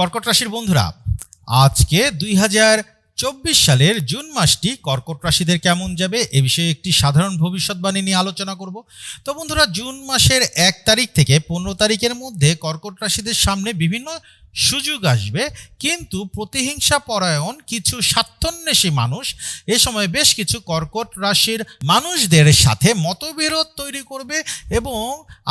কর্কট রাশির বন্ধুরা, আজকে দুই হাজার চব্বিশ সালের জুন মাসটি কর্কট রাশিদের কেমন যাবে এ বিষয়ে একটি সাধারণ ভবিষ্যৎবাণী নিয়ে আলোচনা করব। তো বন্ধুরা, জুন মাসের এক তারিখ থেকে পনেরো তারিখের মধ্যে কর্কট রাশিদের সামনে বিভিন্ন সুযোগ আসবে, কিন্তু প্রতিহিংসা পরায়ণ কিছু স্বার্থন্বেষী মানুষ এ সময় বেশ কিছু কর্কট রাশির মানুষদের সাথে মতবিরোধ তৈরি করবে এবং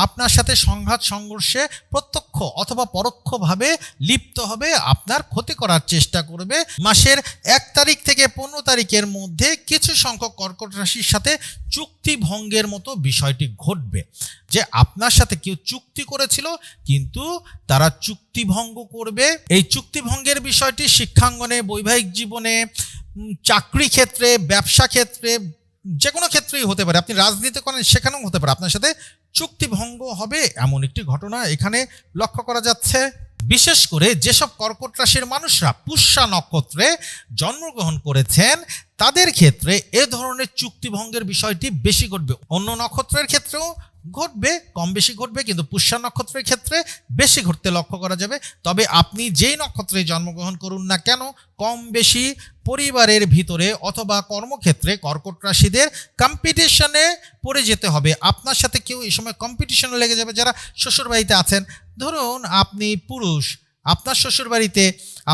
আপনার সাথে সংঘাত, সংঘর্ষে প্রত্যক্ষ অথবা পরোক্ষভাবে লিপ্ত হবে, আপনার ক্ষতি করার চেষ্টা করবে। মাসের এক তারিখ থেকে পনেরো তারিখের মধ্যে কিছু সংখ্যক কর্কট রাশির সাথে চুক্তি ভঙ্গের মতো বিষয়টি ঘটবে। যে আপনার সাথে কেউ চুক্তি করেছিল, কিন্তু তারা চুক্তি ভঙ্গ করবে। এই চুক্তি ভঙ্গের বিষয়টি শিক্ষাঙ্গনে, বৈবাহিক জীবনে চাকরি ক্ষেত্রে, ব্যবসা ক্ষেত্রে যে কোনো ক্ষেত্রেই হতে পারে। আপনি রাজনীতি করেন, সেখানেও হতে পারে। আপনার সাথে চুক্তি ভঙ্গ হবে এমন একটি ঘটনা এখানে লক্ষ্য করা যাচ্ছে। বিশেষ করে যেসব কর্কট রাশির মানুষরা পুষ্যা নক্ষত্রে জন্মগ্রহণ করেছেন, তাদের ক্ষেত্রে এ ধরনের চুক্তিভঙ্গের বিষয়টি বেশি ঘটবে। অন্য নক্ষত্রের ক্ষেত্রেও ঘটবে কম বেশি ঘটবে, কিন্তু পুষ্যা নক্ষত্রের ক্ষেত্রে বেশি ঘটতে লক্ষ্য করা যাবে। তবে আপনি যেই নক্ষত্রে জন্মগ্রহণ করুন না কেন কম বেশি পরিবারের ভিতরে অথবা কর্মক্ষেত্রে কর্কট রাশিদের কম্পিটিশনে পড়ে যেতে হবে। আপনার সাথে কেউ এই সময় কম্পিটিশনে লেগে যাবে যারা শ্বশুরবাড়িতে আছেন। ধরুন আপনি পুরুষ, আপনার শ্বশুরবাড়িতে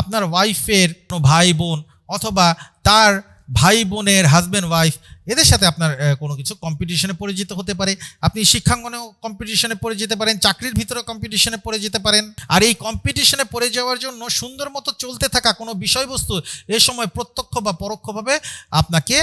আপনার ওয়াইফের ভাই বোন অথবা তার ভাই বোনের হাজব্যান্ড ওয়াইফ এদের সাথে আপনার কোনো কিছু কম্পিটিশনে পরিচিত হতে পারে। আপনি শিক্ষাঙ্গনেও কম্পিটিশনে পড়ে যেতে পারেন, চাকরির ভিতরে কম্পিটিশনে পড়ে যেতে পারেন। আর এই কম্পিটিশনে পড়ে যাওয়ার জন্য সুন্দর মতো চলতে থাকা কোনো বিষয়বস্তু এ সময় প্রত্যক্ষ বা পরোক্ষভাবে আপনাকে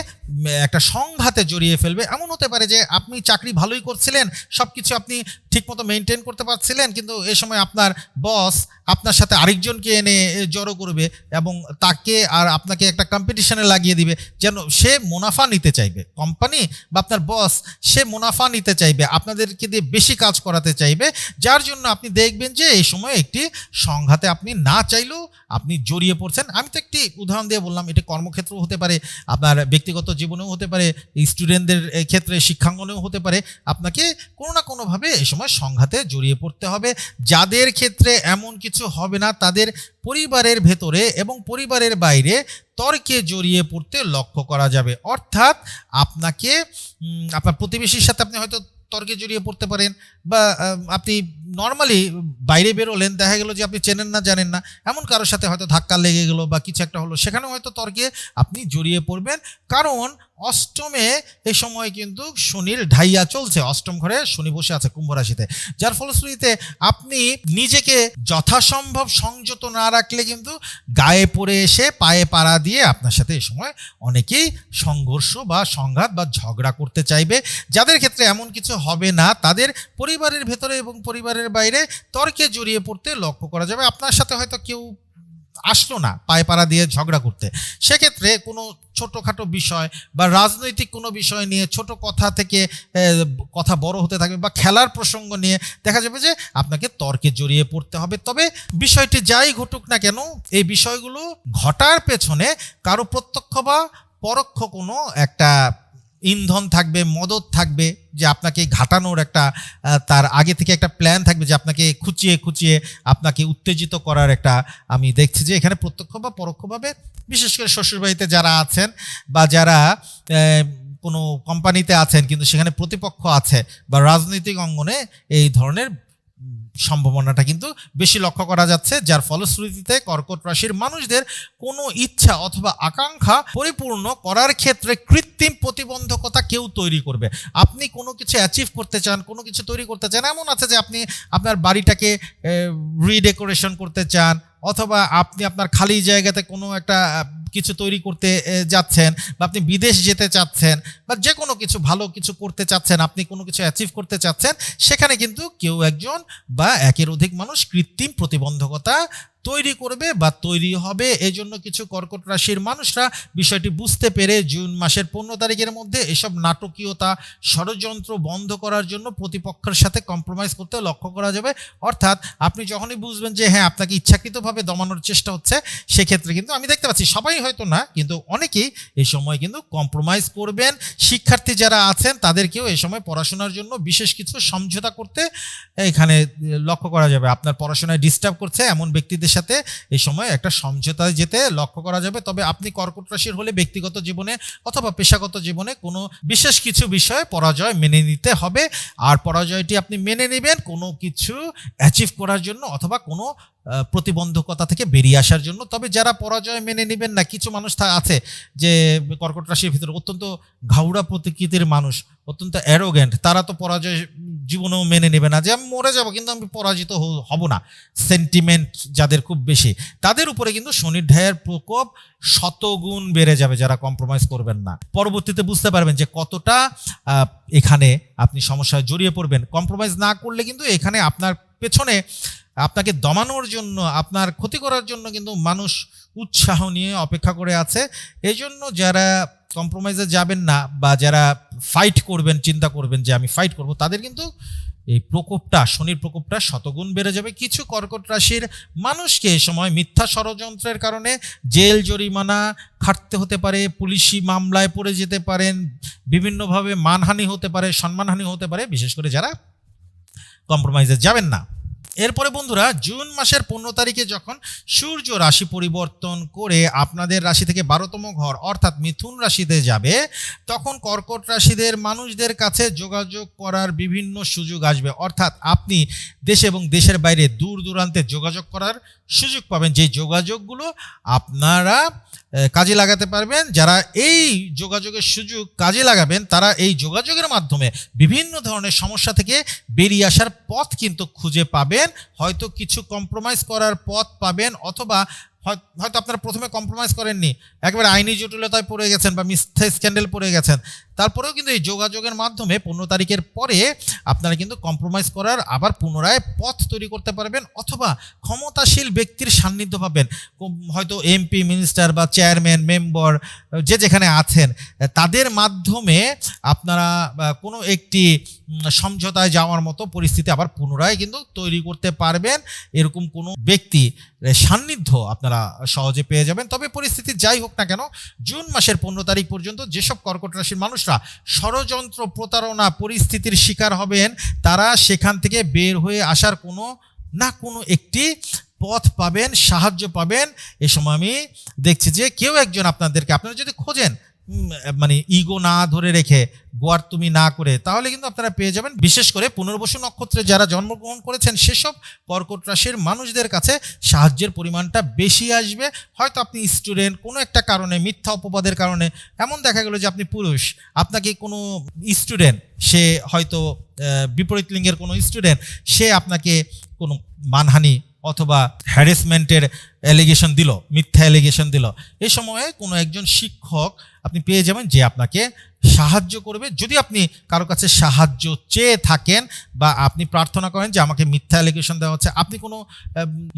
একটা সংঘাতে জড়িয়ে ফেলবে। এমন হতে পারে যে আপনি চাকরি ভালোই করছিলেন সব কিছু আপনি ঠিকমতো মেনটেন করতে পারছিলেন, কিন্তু এ সময় আপনার বস আপনার সাথে আরেকজনকে এনে জড়ো করবে এবং তাকে আর আপনাকে একটা কম্পিটিশনে লাগিয়ে দিবে, যেন সে মুনাফা নিতে চাইবে। কোম্পানি বা আপনার বস সে মুনাফা নিতে চাইবে, আপনাদেরকে দিয়ে বেশি কাজ করাতে চাইবে, যার জন্য আপনি দেখবেন যে এই সময় একটি সংঘাতে আপনি না চাইলেও আপনি জড়িয়ে পড়ছেন। আমি তো একটি উদাহরণ দিয়ে বললাম, এটা কর্মক্ষেত্রেও হতে পারে, আপনার ব্যক্তিগত জীবনেও হতে পারে স্টুডেন্টদের ক্ষেত্রে শিক্ষাঙ্গনেও হতে পারে। আপনাকে কোনো না কোনোভাবে এই সময় সংঘাতে জড়িয়ে পড়তে হবে। যাদের ক্ষেত্রে এমন কিছু হবে না, তাদের পরিবারের ভেতরে এবং পরিবারের বাইরে তর্কে জড়িয়ে পড়তে লক্ষ্য করা যাবে। অর্থাৎ আপনাকে আপনার প্রতিবেশীর সাথে আপনি হয়তো তর্কে জড়িয়ে পড়তে পারেন বা আপনি নর্মালি বাইরে বেরোলেন, দেখা গেল যে আপনি চেনেন না, জানেন না, এমন কারোর সাথে হয়তো ধাক্কা লেগে গেলো বা কিছু একটা হলো সেখানে হয়তো তর্কে আপনি জড়িয়ে পড়বেন। কারণ অষ্টমে এই সময় কিন্তু শনির ঢাইয়া চলছে, অষ্টম ঘরে শনি বসে আছে কুম্ভ রাশিতে। যার ফলশ্রুতিতে আপনি নিজেকে যথাসম্ভব সংযত না রাখলে কিন্তু গায়ে পড়ে এসে পায়ে পাড়া দিয়ে আপনার সাথে এই সময় অনেকেই সংঘর্ষ বা সংঘাত বা ঝগড়া করতে চাইবে। যাদের ক্ষেত্রে এমন কিছু হবে না, তাদের পরিবারের ভেতরে এবং পরিবারের বাইরে তর্কে জড়িয়ে পড়তে লক্ষ্য করা যাবে। আপনার সাথে হয়তো কেউ আসলো না পায়ে পাড়া দিয়ে ঝগড়া করতে। সেক্ষেত্রে কোনো ছোটোখাটো বিষয় বা রাজনৈতিক কোনো বিষয় নিয়ে ছোট কথা থেকে কথা বড় হতে থাকবে বা খেলার প্রসঙ্গ নিয়ে দেখা যাবে যে আপনাকে তর্কে জড়িয়ে পড়তে হবে। তবে বিষয়টি যাই ঘটুক না কেন, এই বিষয়গুলো ঘটার পেছনে কারও প্রত্যক্ষ বা পরোক্ষ কোনো একটা ইন্ধন থাকবে, মদত থাকবে যে আপনাকে ঘাটানোর একটা তার আগে থেকে একটা প্ল্যান থাকবে যে আপনাকে খুঁচিয়ে খুঁচিয়ে আপনাকে উত্তেজিত করার একটা আমি দেখছি যে এখানে প্রত্যক্ষ বা পরোক্ষভাবে, বিশেষ করে শ্বশুরবাড়িতে যারা আছেন বা যারা কোনো কোম্পানিতে আছেন কিন্তু সেখানে প্রতিপক্ষ আছে বা রাজনৈতিক অঙ্গনে এই ধরনের সম্ভাবনাটা কিন্তু বেশি লক্ষ্য করা যাচ্ছে, যার ফলশ্রুতিতে কর্কট রাশির মানুষদের কোনো ইচ্ছা অথবা আকাঙ্ক্ষা পরিপূর্ণ করার ক্ষেত্রে কৃত্রিম প্রতিবন্ধকতা কেউ তৈরি করবে। আপনি কোনো কিছু অ্যাচিভ করতে চান, কোনো কিছু তৈরি করতে চান, এমন আছে যে আপনি আপনার বাড়িটাকে রিডেকোরেশন করতে চান অথবা আপনি আপনার খালি জায়গাতে কোনো একটা কিছু তৈরি করতে যাচ্ছেন বা আপনি বিদেশ যেতে চাচ্ছেন বা যে কোনো কিছু, ভালো কিছু করতে চাচ্ছেন, আপনি কোনো কিছু অ্যাচিভ করতে চাচ্ছেন, সেখানে কিন্তু কেউ একজন বা একের অধিক মানুষ কৃত্রিম প্রতিবন্ধকতা তৈরি করবে বা তৈরি হবে। এই জন্য কিছু কর্কট রাশির মানুষরা বিষয়টি বুঝতে পেরে জুন মাসের পনেরো তারিখের মধ্যে এসব নাটকীয়তা, ষড়যন্ত্র বন্ধ করার জন্য প্রতিপক্ষের সাথে কম্প্রোমাইজ করতে লক্ষ্য করা যাবে। অর্থাৎ আপনি যখনই বুঝবেন যে হ্যাঁ আপনাকে ইচ্ছাকৃতভাবে দমানোর চেষ্টা হচ্ছে, সেক্ষেত্রে কিন্তু আমি দেখতে পাচ্ছি সবাই হয়তো না, কিন্তু অনেকেই এই সময় কিন্তু কম্প্রোমাইজ করবেন। শিক্ষার্থী যারা আছেন, তাদেরকেও এই সময় পড়াশোনার জন্য বিশেষ কিছু সমঝোতা করতে এখানে লক্ষ্য করা যাবে। আপনার পড়াশোনায় ডিস্টার্ব করছে এমন ব্যক্তিদের সাথে এই সময় একটা সমঝোতায় যেতে লক্ষ্য করা যাবে। তবে আপনি কর্কট রাশির হলে ব্যক্তিগত জীবনে অথবা পেশাগত জীবনে কোনো বিশেষ কিছু বিষয়ে পরাজয় মেনে নিতে হবে। আর পরাজয়টি আপনি মেনে নেবেন কোনো কিছু অ্যাচিভ করার জন্য অথবা কোনো প্রতিবন্ধকতা থেকে বেরিয়ে আসার জন্য। তবে যারা পরাজয় মেনে নেবেন না, কিছু মানুষ আছে যে কর্কট রাশির ভিতরে অত্যন্ত ঘাউড়া প্রতিকৃতির মানুষ, অত্যন্ত অ্যারোগ্যান্ট তারা তো পরাজয় জীবনেও মেনে নেবে না যে আমি মরে যাব কিন্তু আমি পরাজিত হব না। সেন্টিমেন্ট যাদের খুব বেশি, তাদের উপরে কিন্তু শনির ঢাইয়ের প্রকোপ শতগুণ বেড়ে যাবে যারা কম্প্রোমাইজ করবেন না। পরবর্তীতে বুঝতে পারবেন যে কতটা এখানে আপনি সমস্যায় জড়িয়ে পড়বেন। কম্প্রোমাইজ না করলে কিন্তু এখানে আপনার পেছনে আপনাকে দমানোর জন্য, আপনার ক্ষতি করার জন্য কিন্তু মানুষ উৎসাহ নিয়ে অপেক্ষা করে আছে। এই জন্য যারা কম্প্রোমাইজে যাবেন না বা যারা ফাইট করবেন, চিন্তা করবেন যে আমি ফাইট করব, তাদের কিন্তু এই প্রকোপটা, শনির প্রকোপটা শতগুণ বেড়ে যাবে। কিছু কর্কট রাশির মানুষকে এ সময় মিথ্যা ষড়যন্ত্রের কারণে জেল, জরিমানা খাটতে হতে পারে, পুলিশি মামলায় পড়ে যেতে পারেন, বিভিন্নভাবে মানহানি হতে পারে, সম্মানহানি হতে পারে, বিশেষ করে যারা কম্প্রোমাইজে যাবেন না। এরপরে বন্ধুরা, জুন মাসের পনেরো তারিখে যখন সূর্য রাশি পরিবর্তন করে আপনাদের রাশি থেকে বারোতম ঘর, অর্থাৎ মিথুন রাশিতে যাবে, তখন কর্কট রাশিদের মানুষদের কাছে যোগাযোগ করার বিভিন্ন সুযোগ আসবে। অর্থাৎ আপনি দেশে এবং দেশের বাইরে দূর দূরান্তে যোগাযোগ করার সুযোগ পাবেন। যে যোগাযোগগুলো আপনারা কাজে লাগাতে পারবেন, যারা এই যোগাযোগের সুযোগ কাজে লাগাবেন, তারা এই যোগাযোগের মাধ্যমে বিভিন্ন ধরনের সমস্যা থেকে বেরিয়ে আসার পথ কিন্তু খুঁজে পাবেন হয়তো কিছু কম্প্রোমাইজ করার পথ পাবেন, অথবা হয়- হয়তো আপনারা প্রথমে কম্প্রোমাইজ করেননি, একবার আইনি জটিলতায় পড়ে গেছেন বা মিথ্যা স্ক্যান্ডেল পড়ে গেছেন। তারপরেও কিন্তু এই যোগাযোগের মাধ্যমে পনেরো তারিখের পরে আপনারা কিন্তু কম্প্রোমাইজ করার আবার পুনরায় পথ তৈরি করতে পারবেন, অথবা ক্ষমতাশীল ব্যক্তির সান্নিধ্য পাবেন। হয়তো এমপি মিনিস্টার বা চেয়ারম্যান মেম্বার যে যেখানে আছেন, তাদের মাধ্যমে আপনারা কোনো একটি সমঝোতায় যাওয়ার মতো পরিস্থিতি আবার পুনরায় কিন্তু তৈরি করতে পারবেন। এরকম কোনো ব্যক্তি সান্নিধ্য আপনারা সহজে পেয়ে যাবেন। তবে পরিস্থিতি যাই হোক না কেন, জুন মাসের পনেরো তারিখ পর্যন্ত যেসব কর্কট রাশির মানুষরা ষড়যন্ত্র প্রতারণা পরিস্থিতির শিকার হবেন, তারা সেখান থেকে বের হয়ে আসার কোনো না কোনো একটি পথ পাবেন, সাহায্য পাবেন। এ সময় আমি দেখছি যে কেউ একজন আপনাদেরকে, আপনারা যদি খোঁজেন মানে ইগো না ধরে রেখে গোয়ার তুমি না করে, তাহলে কিন্তু আপনারা পেয়ে যাবেন বিশেষ করে পুনর্বসু নক্ষত্রে যারা জন্মগ্রহণ করেছেন, সেসব কর্কট রাশির মানুষদের কাছে সাহায্যের পরিমাণটা বেশি আসবে। হয়তো আপনি স্টুডেন্ট কোনো একটা কারণে, মিথ্যা অপবাদের কারণে, এমন দেখা গেল যে আপনি পুরুষ, আপনাকে কোনো স্টুডেন্ট সে হয়তো বিপরীত লিঙ্গের কোনো স্টুডেন্ট সে আপনাকে কোনো মানহানি অথবা হ্যারেসমেন্টের অ্যালিগেশন দিল, মিথ্যা অ্যালিগেশন দিল। এই সময়ে কোনো একজন শিক্ষক আপনি পেয়ে যাবেন যে আপনাকে সাহায্য করবে। যদি আপনি কারও কাছে সাহায্য চেয়ে থাকেন বা আপনি প্রার্থনা করেন যে আমাকে মিথ্যা অ্যালিগেশন দেওয়া হচ্ছে, আপনি কোনো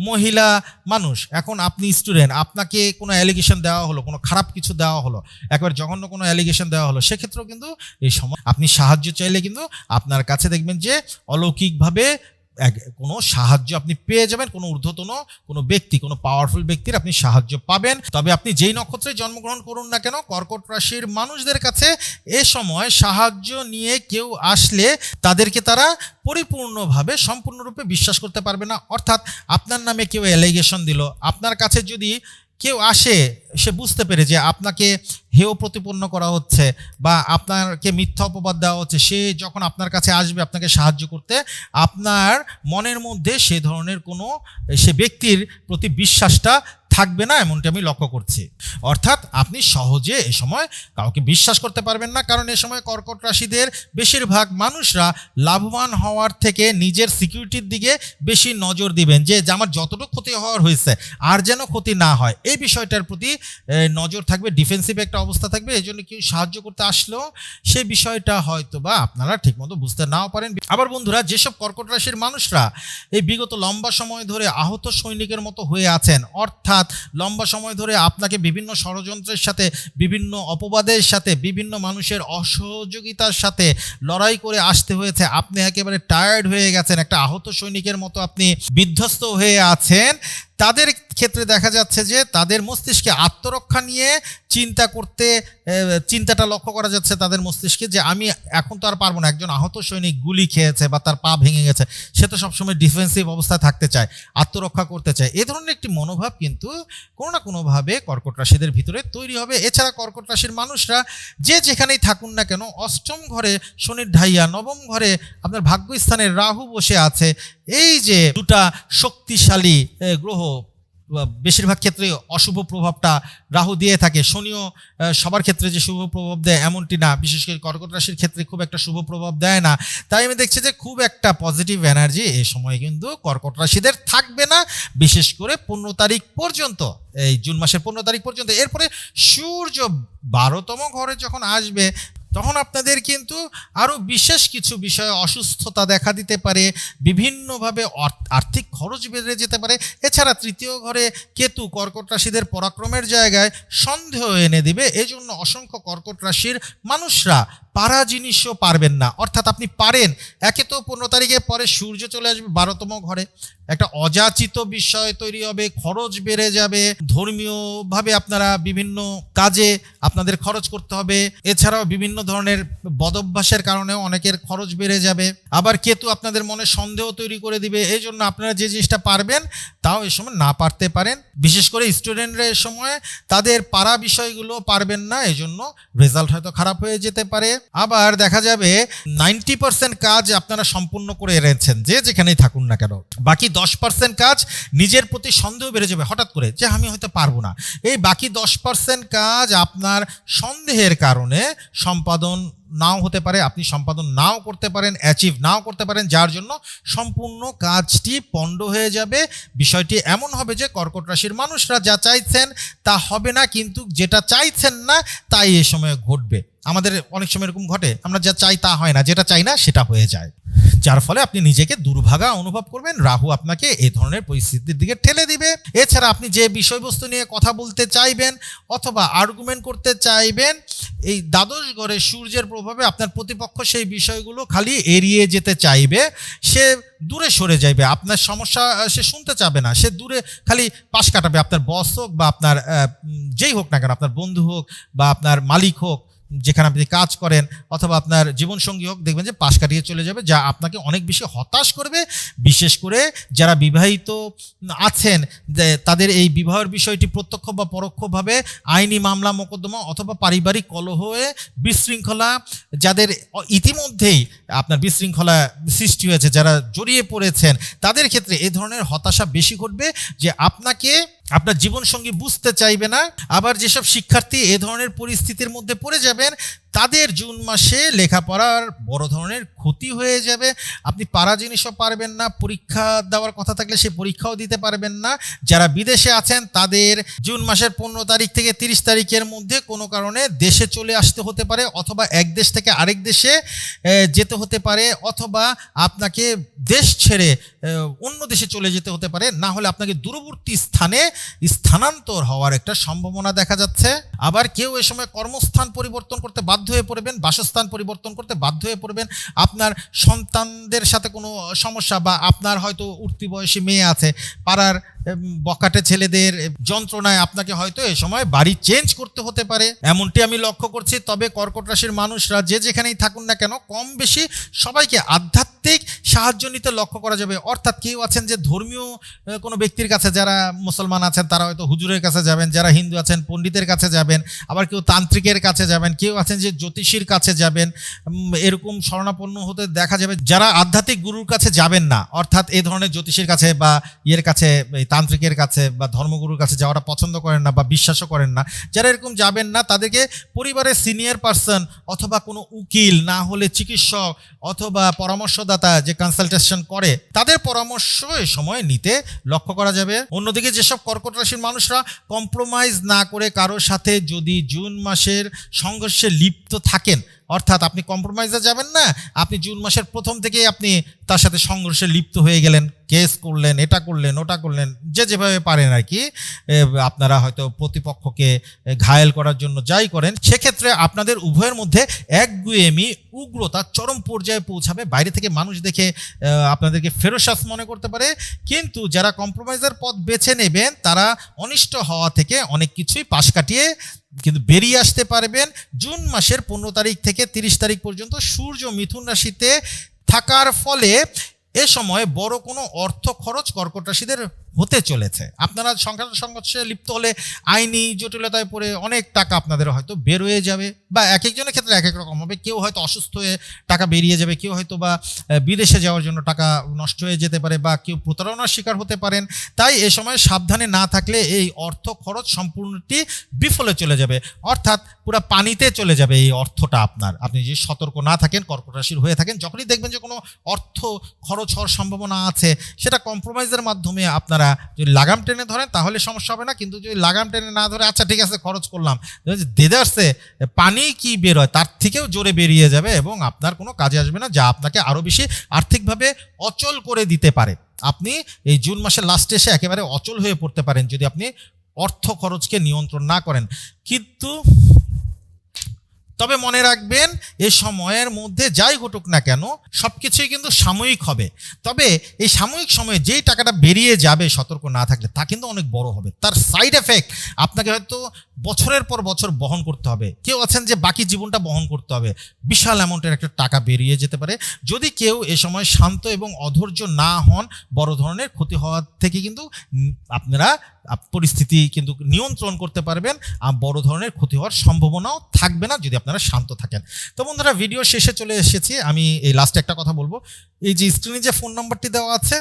মহিলা মানুষ, এখন আপনি স্টুডেন্ট আপনাকে কোনো অ্যালিগেশন দেওয়া হলো, কোনো খারাপ কিছু দেওয়া হলো, একবার জঘন্য কোনো অ্যালিগেশন দেওয়া হলো, সেক্ষেত্রেও কিন্তু এই সময় আপনি সাহায্য চাইলে কিন্তু আপনার কাছে দেখবেন যে অলৌকিকভাবে কোনো সাহায্য আপনি পেয়ে যাবেন, কোনো ঊর্ধ্বতন, কোনো ব্যক্তি, কোনো পাওয়ারফুল ব্যক্তির আপনি সাহায্য পাবেন। তবে আপনি যেই নক্ষত্রে জন্মগ্রহণ করুন না কেন, কর্কট রাশির মানুষদের কাছে এ সময় সাহায্য নিয়ে কেউ আসলে তাদেরকে তারা পরিপূর্ণভাবে, সম্পূর্ণরূপে বিশ্বাস করতে পারবে না। অর্থাৎ আপনার নামে কেউ অ্যালিগেশন দিল, আপনার কাছে যদি কেউ আসে, সে বুঝতে পেরে যে আপনাকে হেয় প্রতিপন্ন করা হচ্ছে বা আপনাকে মিথ্যা অপবাদ দেওয়া হচ্ছে, সে যখন আপনার কাছে আসবে আপনাকে সাহায্য করতে, আপনার মনের মধ্যে সে ধরনের কোনো, সে ব্যক্তির প্রতি বিশ্বাসটা থাকবে না এমনটি আমি লক্ষ্য করছি। অর্থাৎ আপনি সহজে এ সময় কাউকে বিশ্বাস করতে পারবেন না, কারণ এ সময় কর্কট রাশিদের বেশিরভাগ মানুষরা লাভবান হওয়ার থেকে নিজের সিকিউরিটির দিকে বেশি নজর দিবেন, যে আমার যতটুকু ক্ষতি হওয়ার হয়েছে আর যেন ক্ষতি না হয়। এই বিষয়টার প্রতি নজর থাকবে ডিফেন্সিভ একটা অবস্থা থাকবে এই জন্য কেউ সাহায্য করতে আসলেও সেই বিষয়টা হয়তো বা আপনারা ঠিকমতো বুঝতে নাও পারেন। আবার বন্ধুরা, যেসব কর্কট রাশির মানুষরা এই বিগত লম্বা সময় ধরে আহত সৈনিকের মতো হয়ে আছেন, অর্থাৎ লম্বা সময় ধরে আপনাকে বিভিন্ন ষড়যন্ত্রের সাথে, বিভিন্ন অপবাদের সাথে, বিভিন্ন মানুষের অসহযোগিতার সাথে লড়াই করে আসতে হয়েছে। আপনি একেবারে টায়ার্ড হয়ে গেছেন। একটা আহত সৈনিকের মতো আপনি বিধ্বস্ত হয়ে আছেন। তাদের ক্ষেত্রে দেখা যাচ্ছে যে তাদের মস্তিষ্কে আত্মরক্ষা নিয়ে চিন্তা করতে চিন্তাটা লক্ষ্য করা যাচ্ছে তাদের মস্তিষ্কে যে আমি এখন তো আর পারব না। একজন আহত সৈনিক গুলি খেয়েছে বা তার পা ভেঙে গেছে, সে তো সবসময় ডিফেন্সিভ অবস্থায় থাকতে চায়, আত্মরক্ষা করতে চায়। এ ধরনের একটি মনোভাব কিন্তু কোনো না কোনোভাবে কর্কট রাশিদের ভিতরে তৈরি হবে। এছাড়া কর্কট রাশির মানুষরা যে যেখানেই থাকুন না কেন, অষ্টম ঘরে শনির ঢাইয়া, নবম ঘরে আপনার ভাগ্যস্থানে রাহু বসে আছে এই যে দুটা শক্তিশালী গ্রহ বেশিরভাগ ক্ষেত্রে অশুভ প্রভাবটা রাহু দিয়ে থাকে। শনিও সবার ক্ষেত্রে যে শুভ প্রভাব দেয় এমনটি না। বিশেষ করে কর্কট রাশির ক্ষেত্রে খুব একটা শুভ প্রভাব দেয় না। তাই আমি দেখছি যে খুব একটা পজিটিভ এনার্জি এ সময় কিন্তু কর্কট রাশিদের থাকবে না, বিশেষ করে পনেরো তারিখ পর্যন্ত। এই জুন মাসের পনেরো তারিখ পর্যন্ত। এরপরে সূর্য বারোতম ঘরে যখন আসবে তখন আপনাদের কিন্তু আরও বিশেষ কিছু বিষয়ে অসুস্থতা দেখা দিতে পারে, বিভিন্নভাবে আর্থিক খরচ বেড়ে যেতে পারে। এছাড়া তৃতীয় ঘরে কেতু কর্কট রাশিদের পরাক্রমের জায়গায় সন্দেহ এনে দিবে। এই জন্য অসংখ্য কর্কট রাশির মানুষরা পারা জিনিসও পারবেন না। অর্থাৎ আপনি পারেন, একে তো পনেরো তারিখে পরে সূর্য চলে আসবে বারোতম ঘরে। একটা অযাচিত বিষয় তৈরি হবে, খরচ বেড়ে যাবে, ধর্মীয়ভাবে আপনারা বিভিন্ন কাজে আপনাদের খরচ করতে হবে। এছাড়াও বিভিন্ন ধরনের বদভ্যাসের কারণেও অনেকের খরচ বেড়ে যাবে। আবার কেতু আপনাদের মনে সন্দেহ তৈরি করে দিবে, এই জন্য আপনারা যে জিনিসটা পারবেন, তাও এ সময় না পারতে পারেন। বিশেষ করে স্টুডেন্টরা এ সময় তাদের পারা বিষয়গুলো পারবেন না এই জন্য রেজাল্ট হয়তো খারাপ হয়ে যেতে পারে। আবার দেখা যাবে নাইনটি পার্সেন্ট কাজ আপনারা সম্পূর্ণ করে এনেছেন, যে যেখানেই থাকুন না কেন। বাকি দশ পার্সেন্ট কাজ নিজের প্রতি সন্দেহ বেড়ে যাবে, হঠাৎ করে, যে আমি হয়তো পারব না। এই বাকি দশ পার্সেন্ট কাজ আপনার সন্দেহের কারণে সম্পাদন নাও হতে পারে, আপনি সম্পাদন নাও করতে পারেন অ্যাচিভ নাও করতে পারেন, যার জন্য সম্পূর্ণ কাজটি পণ্ড হয়ে যাবে। বিষয়টি এমন হবে যে কর্কট রাশির মানুষরা যা চাইছেন তা হবে না, কিন্তু যেটা চাইছেন না, তাই এ সময় ঘটবে। আমাদের অনেক সময় এরকম ঘটে, আমরা যা চাই তা হয় না, যেটা চাই না সেটা হয়ে যায়। যার ফলে আপনি নিজেকে দুর্ভাগা অনুভব করবেন, রাহু আপনাকে এই ধরনের পরিস্থিতির দিকে ঠেলে দিবে। এছাড়া আপনি যে বিষয়বস্তু নিয়ে কথা বলতে চাইবেন অথবা আর্গুমেন্ট করতে চাইবেন, এই দ্বাদশ ঘরে সূর্যের প্রভাবে আপনার প্রতিপক্ষ সেই বিষয়গুলো খালি এড়িয়ে যেতে চাইবে, সে দূরে সরে যাইবে, আপনার সমস্যা সে শুনতে চাবে না, সে দূরে খালি পাশ কাটাবে, আপনার বস হোক বা আপনার যেই হোক না কেন, আপনার বন্ধু হোক বা আপনার মালিক হোক। যেখানে আপনি কাজ করেন, অথবা আপনার জীবনসঙ্গী হোক, দেখবেন যে পাশ কাটিয়ে চলে যাবে, যা আপনাকে অনেক বেশি হতাশ করবে। বিশেষ করে যারা বিবাহিত আছেন তাদের এই বিবাহের বিষয়টি প্রত্যক্ষ বা পরোক্ষভাবে আইনি মামলা, মোকদ্দমা অথবা পারিবারিক কলহে বিশৃঙ্খলা, যাদের ইতিমধ্যেই আপনার বিশৃঙ্খলা সৃষ্টি হয়েছে, যারা জড়িয়ে পড়েছেন, তাদের ক্ষেত্রে এ ধরনের হতাশা বেশি ঘটবে যে আপনাকে আপনার জীবনসঙ্গী বুঝতে চাইবে না, আবার যেসব শিক্ষার্থী এ ধরনের পরিস্থিতির মধ্যে পড়ে যাবেন, তাদের জুন মাসে লেখাপড়ার বড় ধরনের ক্ষতি হয়ে যাবে। আপনি পারা জিনিসও পারবেন না, পরীক্ষা দেওয়ার কথা থাকলে সে পরীক্ষাও দিতে পারবেন না। যারা বিদেশে আছেন, তাদের জুন মাসের পনেরো তারিখ থেকে তিরিশ তারিখের মধ্যে কোনো কারণে দেশে চলে আসতে হতে পারে, অথবা এক দেশ থেকে আরেক দেশে যেতে হতে পারে, অথবা আপনাকে দেশ ছেড়ে অন্য দেশে চলে যেতে হতে পারে। না হলে আপনাকে দূরবর্তী স্থানে স্থানান্তর হওয়ার একটা সম্ভাবনা দেখা যাচ্ছে। আবার কেউ এ সময় কর্মস্থান পরিবর্তন করতে বাধ্য হয়ে পড়বেন, বাসস্থান পরিবর্তন করতে বাধ্য হয়ে পড়বেন। আপনার সন্তানদের সাথে কোনো সমস্যা বা আপনার হয়তো উঠতি বয়সী মেয়ে আছে, পাড়ার বকাটে ছেলেদের যন্ত্রণায় আপনাকে হয়তো এ সময় বাড়ি চেঞ্জ করতে হতে পারে। এমনটি আমি লক্ষ্য করছি, তবে কর্কট রাশির মানুষরা যে যেখানেই থাকুন না কেন, কম বেশি সবাইকে আধ্যাত্মিক সাহায্য নিতে লক্ষ্য করা যাবে। অর্থাৎ কেউ আছেন যে ধর্মীয় কোনো ব্যক্তির কাছে, যারা মুসলমান আছেন, তারা হয়তো হুজুরের কাছে যাবেন, যারা হিন্দু আছেন, পণ্ডিতের কাছে যাবেন, আবার কেউ তান্ত্রিকের কাছে যাবেন, কেউ আছেন যে জ্যোতিষীর কাছে যাবেন এরকম শরণাপন্ন হতে দেখা যাবে। যারা আধ্যাত্মিক গুরুর কাছে যাবেন না, অর্থাৎ এই ধরনের জ্যোতিষীর কাছে বা ইয়ের কাছে তান্ত্রিকের কাছে বা ধর্মগুরুর কাছে যাওয়াটা পছন্দ করেন না বা বিশ্বাসও করেন না, যারা এরকম যাবেন না, তাদেরকে পরিবারের সিনিয়র পার্সন অথবা কোনো উকিল, না হলে চিকিৎসক অথবা পরামর্শদাতা যে কনসালটেশন করে, তাদের পরামর্শ এ সময় নিতে লক্ষ্য করা যাবে। অন্যদিকে যেসব কর্কট রাশির মানুষরা কম্প্রোমাইজ না করে কারোর সাথে যদি জুন মাসের সংঘর্ষে লিপ্ত থাকেন অর্থাৎ আপনি কম্প্রোমাইজে যাবেন না, আপনি জুন মাসের প্রথম থেকেই আপনি তার সাথে সংঘর্ষে লিপ্ত হয়ে গেলেন, কেস করলেন, এটা করলেন, ওটা করলেন, যে যেভাবে পারেন আর কি আপনারা হয়তো প্রতিপক্ষকে ঘায়েল করার জন্য যাই করেন, সেক্ষেত্রে আপনাদের উভয়ের মধ্যে একগুয়েমি উগ্রতা চরম পর্যায়ে পৌঁছাবে। বাইরে থেকে মানুষ দেখে আপনাদেরকে ফেরোসাস মনে করতে পারে। কিন্তু যারা কম্প্রোমাইজের পথ বেছে নেবেন, তারা অনিষ্ট হওয়া থেকে অনেক কিছুই পাশ কাটিয়ে কিন্তু বেরিয়ে আসতে পারবেন। জুন মাসের পনেরো তারিখ থেকে তিরিশ তারিখ পর্যন্ত সূর্য মিথুন রাশিতে থাকার ফলে এ সময় বড় কোনো অর্থ খরচ কর্কট রাশিদের হতে চলেছে। আপনারা সংখ্যা সংঘর্ষে লিপ্ত হলে আইনি জটিলতায় পড়ে অনেক টাকা আপনাদের হয়তো বের হয়ে যাবে বা এক একজনের ক্ষেত্রে এক এক রকম হবে। কেউ হয়তো অসুস্থ হয়ে টাকা বেরিয়ে যাবে, কেউ হয়তো বা বিদেশে যাওয়ার জন্য টাকা নষ্ট হয়ে যেতে পারে বা কেউ প্রতারণার শিকার হতে পারেন। তাই এ সময় সাবধানে না থাকলে এই অর্থ খরচ সম্পূর্ণটি বিফলে চলে যাবে। অর্থাৎ পুরো পানিতে চলে যাবে এই অর্থটা আপনার। আপনি যদি সতর্ক না থাকেন কর্কট রাশির হয়ে থাকেন, যখনই দেখবেন যে কোনো অর্থ খরচ হওয়ার সম্ভাবনা আছে, সেটা কম্প্রোমাইজের মাধ্যমে আপনারা যদি লাগাম টেনে ধরেন, তাহলে সমস্যা হবে না। কিন্তু যদি লাগাম টেনে না ধরে আচ্ছা ঠিক আছে, খরচ করলাম। দেদে আসছে পানি কি বের হয়, তার থেকেও জোরে বেরিয়ে যাবে এবং আপনার কোনো কাজে আসবে না, যা আপনাকে আরও বেশি আর্থিকভাবে অচল করে দিতে পারে। আপনি এই জুন মাসের লাস্টে এসে একেবারে অচল হয়ে পড়তে পারেন, যদি আপনি অর্থ খরচকে নিয়ন্ত্রণ না করেন। কিন্তু তবে মনে রাখবেন এই সময়ের মধ্যে যাই ঘটুক না কেন সব কিছুই কিন্তু সাময়িক হবে। তবে এই সাময়িক সময়ে যেই টাকাটা বেরিয়ে যাবে সতর্ক না থাকলে, তা কিন্তু অনেক বড় হবে। তার সাইড এফেক্ট আপনাকে হয়তো বছরের পর বছর বহন করতে হবে। কেউ আছেন যে বাকি জীবনটা বহন করতে হবে। বিশাল অ্যামাউন্টের একটা টাকা বেরিয়ে যেতে পারে। যদি কেউ এ সময় শান্ত এবং অধৈর্য না হন, বড় ধরনের ক্ষতি হওয়ার থেকে কিন্তু আপনারা আপ- পরিস্থিতি কিন্তু নিয়ন্ত্রণ করতে পারবেন আর বড় ধরনের ক্ষতি হওয়ার সম্ভাবনাও থাকবে না যদি আপনারা শান্ত থাকেন। তো বন্ধুরা ভিডিও শেষে চলে এসেছি। আমি এই লাস্টে একটা কথা বলব। এই যে স্ক্রিনে যে ফোন নাম্বারটি দেওয়া আছে,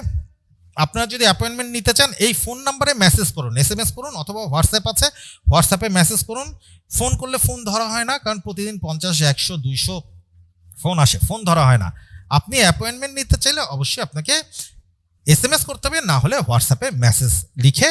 আপনারা যদি অ্যাপয়েন্টমেন্ট নিতে চান, এই ফোন নাম্বারে মেসেজ করুন। এস এম এস করুন অথবা হোয়াটসঅ্যাপ আছে হোয়াটসঅ্যাপে মেসেজ করুন। ফোন করলে ফোন ধরা হয় না, কারণ প্রতিদিন পঞ্চাশ, একশো, দুইশো ফোন আসে ফোন ধরা হয় না। আপনি অ্যাপয়েন্টমেন্ট নিতে চাইলে অবশ্যই আপনাকে এস এম এস করতে হবে, না হলে হোয়াটসঅ্যাপে মেসেজ লিখে